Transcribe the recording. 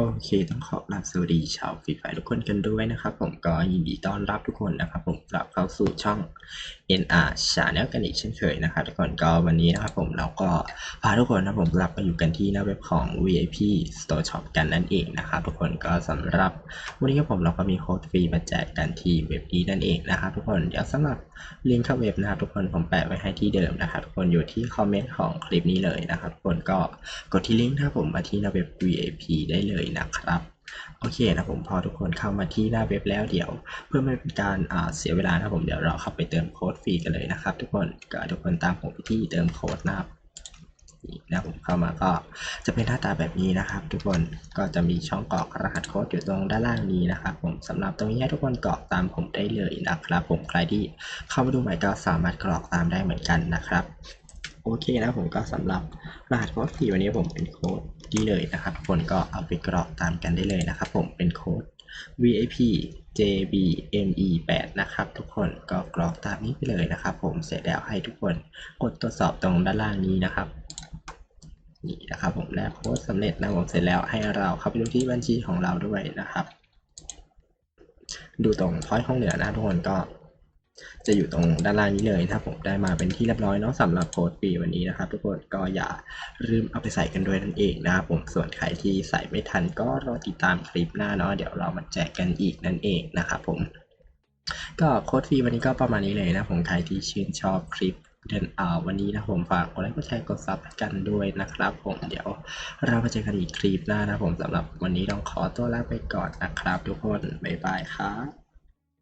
โอเคต้องขอกราบสวัสดีชาวฟรีไฟทุกคนกันด้วยนะครับ ผมก็ยินดีต้อนรับทุกคนนะครับ ผมกลับเข้าสู่ช่อง NR Channel กันอีกเช่นเคยนะครับทุกคนก็วันนี้นะครับผมเราก็พาทุกคนนะผมกลับมาอยู่กันที่หน้าเว็บของ VIP Store Shop กันนั่นเองนะครับทุกคนก็สำหรับวันนี้ครับผมเราก็มีโค้ดฟรีมาแจกกันที่เว็บนี้นั่นเองนะครับทุกคนเดี๋ยวสำหรับลิงก์เข้าเว็บนะครับทุกคนผมแปะไว้ให้ที่เดิมนะครับทุกคนอยู่ที่คอมเมนต์ของคลิปนี้เลยนะครับทุกคนก็กดที่ลิงก์นะครับผมมาที่หน้าเว็บ VIP ได้เลยนะครับ โอเคนะผมพอทุกคนเข้ามาที่หน้าเว็บแล้วเดี๋ยว เพื่อไม่เป็นการเสียเวลานะผมเดี๋ยวเราเข้าไปเติมโค้ดฟรีกันเลยนะครับ ทุกคนก็ทุกคนตามผมไปที่เติมโค้ดนะครับนะผมเข้ามาก็จะเป็นหน้าตาแบบนี้นะครับ ทุกคนก็จะมีช่องกรอกรหัสโค้ดอยู่ตรงด้านล่างนี้นะครับ ผมสำหรับตรงนี้ทุกคนกรอกตามผมได้เลยนะครับ ผมใครที่เข้ามาดูใหม่ก็สามารถกรอกตามได้เหมือนกันนะครับ โอเคนะผมก็สำหรับรหัสโค้ดฟรีวันนี้ผมเป็นโค้ดนี้เลยนะครับทุกคนก็เอาไปกรอกตามกันได้เลยนะครับผมเป็นโค้ด VIP JBME 8 นะครับทุกคนก็กรอกตามนี้ไปเลยนะครับ ผมเสร็จแล้วให้ทุกคนกดตรวจสอบตรงด้านล่างนี้นะครับนี่นะครับผมแล้วโค้ดสำเร็จนะผมเสร็จแล้วให้เราเข้าไปดูที่บัญชีของเราด้วยนะครับ ดูตรงพอยต์ห้องเหนือนะทุกคนก็ จะอยู่ตรงด้านล่างนี้เลยถ้าผมได้มาเป็นที่เรียบร้อยเนาะสำหรับโค้ดฟรีวันนี้นะครับ ทุกคนก็อย่าลืมเอาไปใส่กันด้วยนั่นเองนะครับผมส่วนใครที่ใส่ไม่ทันก็รอติดตามคลิปหน้าเนาะเดี๋ยวเรามาแจกกันอีกนั่นเองนะครับผมก็โค้ดฟรีวันนี้ก็ประมาณนี้เลยนะผมใครที่ชื่นชอบคลิปเดินอ่าวันนี้นะผมฝากกดไลค์กดแชร์กดซับกันด้วยนะครับ ผมเดี๋ยวเรามาเจอกันอีกคลิปหน้านะผมสำหรับวันนี้ต้องขอตัวลาไปก่อนนะครับ ทุกคนบ๊ายบายครับ